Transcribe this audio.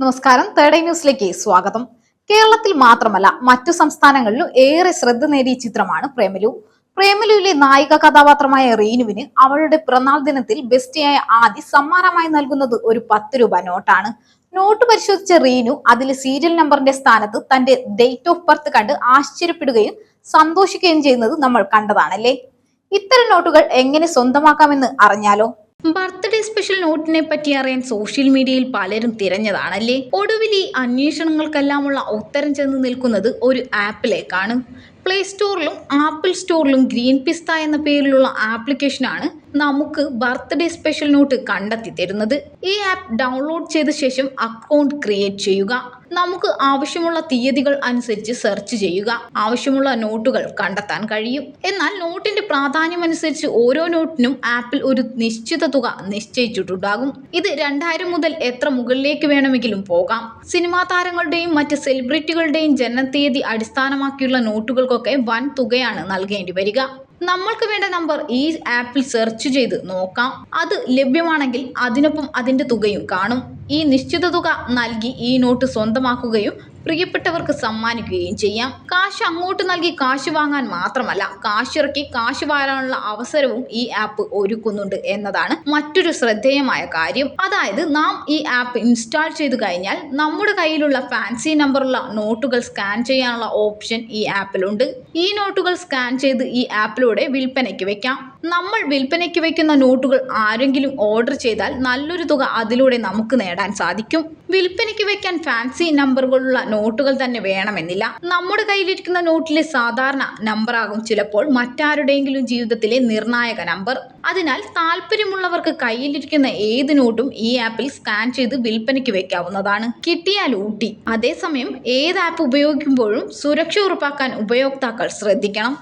നമസ്കാരം. തേർഡ് ന്യൂസിലേക്ക് സ്വാഗതം. കേരളത്തിൽ മാത്രമല്ല മറ്റു സംസ്ഥാനങ്ങളിലും ഏറെ ശ്രദ്ധ നേടിയ ചിത്രമാണ് പ്രേമലു. പ്രേമലുവിലെ നായിക കഥാപാത്രമായ റീനുവിന് അവളുടെ പിറന്നാൾ ദിനത്തിൽ ബെസ്റ്റിയായ ആദി സമ്മാനമായി നൽകുന്നത് ഒരു പത്ത് രൂപ നോട്ടാണ്. നോട്ട് പരിശോധിച്ച റീനു അതിൽ സീരിയൽ നമ്പറിന്റെ സ്ഥാനത്ത് തന്റെ ഡേറ്റ് ഓഫ് ബർത്ത് കണ്ട് ആശ്ചര്യപ്പെടുകയും സന്തോഷിക്കുകയും ചെയ്യുന്നത് നമ്മൾ കണ്ടതാണല്ലേ? ഇത്തരം നോട്ടുകൾ എങ്ങനെ സ്വന്തമാക്കാമെന്ന് അറിഞ്ഞാലോ? ബർത്ത്ഡേ സ്പെഷ്യൽ നോട്ടിനെ പറ്റി അറിയാൻ സോഷ്യൽ മീഡിയയിൽ പലരും തിരഞ്ഞതാണല്ലേ? ഒടുവിൽ ഈ അന്വേഷണങ്ങൾക്കെല്ലാമുള്ള ഉത്തരം ചെന്ന് നിൽക്കുന്നത് ഒരു ആപ്പിലേക്കാണ് പ്ലേ സ്റ്റോറിലും ആപ്പിൾ സ്റ്റോറിലും ഗ്രീൻ പിസ്ത എന്ന പേരിലുള്ള ആപ്ലിക്കേഷനാണ് നമുക്ക് ബർത്ത്ഡേ സ്പെഷ്യൽ നോട്ട് കണ്ടെത്തി തരുന്നത്. ഈ ആപ്പ് ഡൗൺലോഡ് ചെയ്ത ശേഷം അക്കൗണ്ട് ക്രിയേറ്റ് ചെയ്യുക. നമുക്ക് ആവശ്യമുള്ള തീയതികൾ അനുസരിച്ച് സെർച്ച് ചെയ്യുക. ആവശ്യമുള്ള നോട്ടുകൾ കണ്ടെത്താൻ കഴിയും. എന്നാൽ നോട്ടിന്റെ പ്രാധാന്യം അനുസരിച്ച് ഓരോ നോട്ടിനും ആപ്പിൽ ഒരു നിശ്ചിത തുക നിശ്ചയിച്ചിട്ടുണ്ടാകും. ഇത് രണ്ടായിരം മുതൽ എത്ര മുകളിലേക്ക് വേണമെങ്കിലും പോകാം. സിനിമാ താരങ്ങളുടെയും മറ്റ് സെലിബ്രിറ്റികളുടെയും ജനനത്തീയതി അടിസ്ഥാനമാക്കിയുള്ള നോട്ടുകൾക്കൊക്കെ വൻ തുകയാണ് നൽകേണ്ടി വരിക. നമ്മൾക്ക് വേണ്ട നമ്പർ ഈ ആപ്പിൽ സെർച്ച് ചെയ്ത് നോക്കാം. അത് ലഭ്യമാണെങ്കിൽ അതിനൊപ്പം അതിന്റെ തുകയും കാണും. ഈ നിശ്ചിത തുക നൽകി ഈ നോട്ട് സ്വന്തമാക്കുകയും പ്രിയപ്പെട്ടവർക്ക് സമ്മാനിക്കുകയും ചെയ്യാം. കാശ് അങ്ങോട്ട് നൽകി കാശ് വാങ്ങാൻ മാത്രമല്ല കാശിറക്കി കാശ് വാരാനുള്ള അവസരവും ഈ ആപ്പ് ഒരുക്കുന്നുണ്ട് എന്നതാണ് മറ്റൊരു ശ്രദ്ധേയമായ കാര്യം. അതായത് നാം ഈ ആപ്പ് ഇൻസ്റ്റാൾ ചെയ്തു കഴിഞ്ഞാൽ നമ്മുടെ കയ്യിലുള്ള ഫാൻസി നമ്പറുള്ള നോട്ടുകൾ സ്കാൻ ചെയ്യാനുള്ള ഓപ്ഷൻ ഈ ആപ്പിലുണ്ട്. ഈ നോട്ടുകൾ സ്കാൻ ചെയ്ത് ഈ ആപ്പിലൂടെ വിൽപ്പനയ്ക്ക് വെക്കാം. നമ്മൾ വിൽപ്പനയ്ക്ക് വെക്കുന്ന നോട്ടുകൾ ആരെങ്കിലും ഓർഡർ ചെയ്താൽ നല്ലൊരു തുക അതിലൂടെ നമുക്ക് നേടാൻ സാധിക്കും. വിൽപ്പനയ്ക്ക് വെക്കാൻ ഫാൻസി നമ്പറുകളുള്ള നോട്ടുകൾ തന്നെ വേണമെന്നില്ല. നമ്മുടെ കയ്യിലിരിക്കുന്ന നോട്ടിലെ സാധാരണ നമ്പറാകും ചിലപ്പോൾ മറ്റാരുടെയെങ്കിലും ജീവിതത്തിലെ നിർണായക നമ്പർ അതിനാൽ താല്പര്യമുള്ളവർക്ക് കയ്യിലിരിക്കുന്ന ഏത് നോട്ടും ഈ ആപ്പിൽ സ്കാൻ ചെയ്ത് വിൽപ്പനയ്ക്ക് വെക്കാവുന്നതാണ്. കിട്ടിയാൽ ഊട്ടി. അതേസമയം ഏത് ആപ്പ് ഉപയോഗിക്കുമ്പോഴും സുരക്ഷ ഉറപ്പാക്കാൻ ഉപയോക്താക്കൾ ശ്രദ്ധിക്കണം.